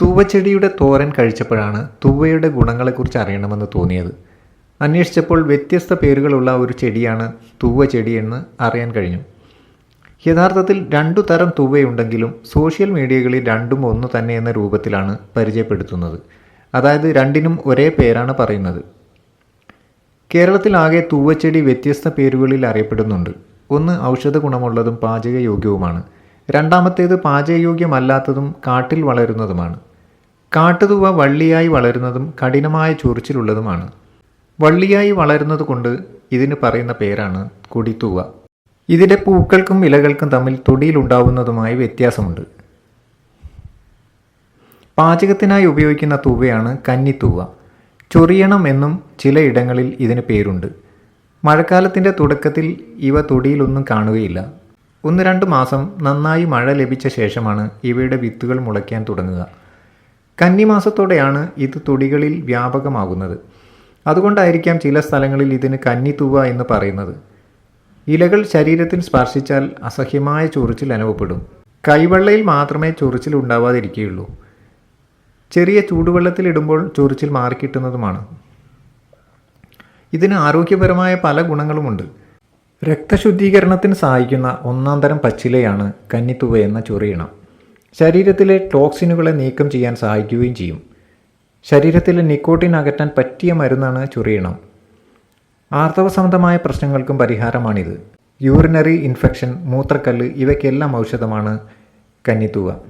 തൂവച്ചെടിയുടെ തോരൻ കഴിച്ചപ്പോഴാണ് തൂവയുടെ ഗുണങ്ങളെക്കുറിച്ച് അറിയണമെന്ന് തോന്നിയത്. അന്വേഷിച്ചപ്പോൾ വ്യത്യസ്ത പേരുകളുള്ള ഒരു ചെടിയാണ് തൂവ എന്ന് അറിയാൻ കഴിഞ്ഞു. യഥാർത്ഥത്തിൽ രണ്ടു തരം തൂവയുണ്ടെങ്കിലും സോഷ്യൽ മീഡിയകളിൽ രണ്ടും ഒന്ന് തന്നെ എന്ന രൂപത്തിലാണ് പരിചയപ്പെടുത്തുന്നത്. അതായത് രണ്ടിനും ഒരേ പേരാണ് പറയുന്നത്. കേരളത്തിലാകെ തൂവച്ചെടി വ്യത്യസ്ത പേരുകളിൽ അറിയപ്പെടുന്നുണ്ട്. ഒന്ന് ഔഷധ ഗുണമുള്ളതും പാചകയോഗ്യവുമാണ്. രണ്ടാമത്തേത് പാചകയോഗ്യമല്ലാത്തതും കാട്ടിൽ വളരുന്നതുമാണ്. കാട്ടുതൂവ വള്ളിയായി വളരുന്നതും കഠിനമായ ചൊറിച്ചിലുള്ളതുമാണ്. വള്ളിയായി വളരുന്നത് കൊണ്ട് ഇതിന് പറയുന്ന പേരാണ് കൊടിത്തൂവ. ഇതിന്റെ പൂക്കൾക്കും ഇലകൾക്കും തമ്മിൽ തൊടിയിലുണ്ടാവുന്നതുമായ വ്യത്യാസമുണ്ട്. പാചകത്തിനായി ഉപയോഗിക്കുന്ന തൂവയാണ് കന്നിത്തൂവ. ചൊറിയണം എന്നും ചിലയിടങ്ങളിൽ ഇതിന് പേരുണ്ട്. മഴക്കാലത്തിന്റെ തുടക്കത്തിൽ ഇവ തൊടിയിലൊന്നും കാണുകയില്ല. ഒന്ന് രണ്ട് മാസം നന്നായി മഴ ലഭിച്ച ശേഷമാണ് ഇവയുടെ വിത്തുകൾ മുളയ്ക്കാൻ തുടങ്ങുക. കന്നിമാസത്തോടെയാണ് ഇത് തൊടികളിൽ വ്യാപകമാകുന്നത്. അതുകൊണ്ടായിരിക്കാം ചില സ്ഥലങ്ങളിൽ ഇതിന് കന്നിത്തൂവ എന്ന് പറയുന്നത്. ഇലകൾ ശരീരത്തിൽ സ്പർശിച്ചാൽ അസഹ്യമായ ചൊറിച്ചിൽ അനുഭവപ്പെടും. കൈവെള്ളയിൽ മാത്രമേ ചൊറിച്ചിൽ ഉണ്ടാവാതിരിക്കുകയുള്ളൂ. ചെറിയ ചൂടുവെള്ളത്തിലിടുമ്പോൾ ചൊറിച്ചിൽ മാറിക്കിട്ടുന്നതുമാണ്. ഇതിന് ആരോഗ്യപരമായ പല ഗുണങ്ങളുമുണ്ട്. രക്തശുദ്ധീകരണത്തിന് സഹായിക്കുന്ന ഒന്നാം തരം പച്ചിലയാണ് കന്നിത്തുവ എന്ന ചൊറിയണം. ശരീരത്തിലെ ടോക്സിനുകളെ നീക്കം ചെയ്യാൻ സഹായിക്കുകയും ചെയ്യും. ശരീരത്തിലെ നിക്കോട്ടിൻ അകറ്റാൻ പറ്റിയ മരുന്നാണ് ചുറിയണം. ആർത്തവ സംബന്ധമായ പ്രശ്നങ്ങൾക്കും പരിഹാരമാണിത്. യൂറിനറി ഇൻഫെക്ഷൻ മൂത്രക്കല്ല് ഇവയ്ക്കെല്ലാം ഔഷധമാണ് കന്നിത്തുക.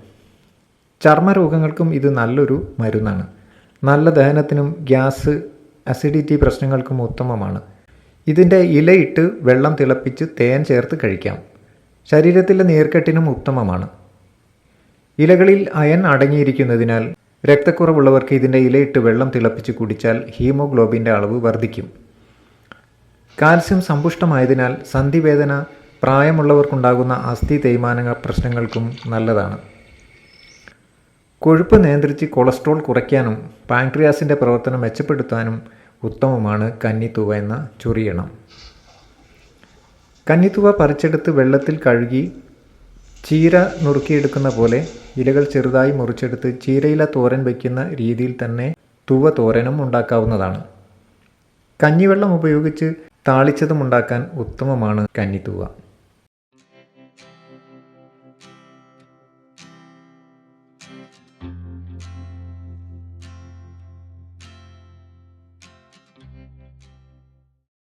ചർമ്മരോഗങ്ങൾക്കും ഇത് നല്ലൊരു മരുന്നാണ്. നല്ല ദഹനത്തിനും ഗ്യാസ് അസിഡിറ്റി പ്രശ്നങ്ങൾക്കും ഉത്തമമാണ്. ഇതിന്റെ ഇലയിട്ട് വെള്ളം തിളപ്പിച്ച് തേൻ ചേർത്ത് കഴിക്കാം. ശരീരത്തിലെ നീർക്കെട്ടിനും ഉത്തമമാണ്. ഇലകളിൽ അയൺ അടങ്ങിയിരിക്കുന്നതിനാൽ രക്തക്കുറവുള്ളവർക്ക് ഇതിന്റെ ഇലയിട്ട് വെള്ളം തിളപ്പിച്ച് കുടിച്ചാൽ ഹീമോഗ്ലോബിന്റെ അളവ് വർദ്ധിക്കും. കാൽസ്യം സമ്പുഷ്ടമായതിനാൽ സന്ധിവേദന പ്രായമുള്ളവർക്കുണ്ടാകുന്ന അസ്ഥി തേയ്മാന പ്രശ്നങ്ങൾക്കും നല്ലതാണ്. കൊഴുപ്പ് നിയന്ത്രിച്ച് കൊളസ്ട്രോൾ കുറയ്ക്കാനും പാൻക്രിയാസിന്റെ പ്രവർത്തനം മെച്ചപ്പെടുത്താനും ഉത്തമമാണ് കന്നിത്തുവ എന്ന ചൊറിയണം. കന്നിത്തുവ പറിച്ചെടുത്ത് വെള്ളത്തിൽ കഴുകി ചീര നുറുക്കിയെടുക്കുന്ന പോലെ ഇലകൾ ചെറുതായി മുറിച്ചെടുത്ത് ചീരയില തോരൻ വയ്ക്കുന്ന രീതിയിൽ തന്നെ തുവ തോരനും ഉണ്ടാക്കാവുന്നതാണ്. കഞ്ഞിവെള്ളം ഉപയോഗിച്ച് താളിച്ചതും ഉണ്ടാക്കാൻ ഉത്തമമാണ് കഞ്ഞിത്തൂവ.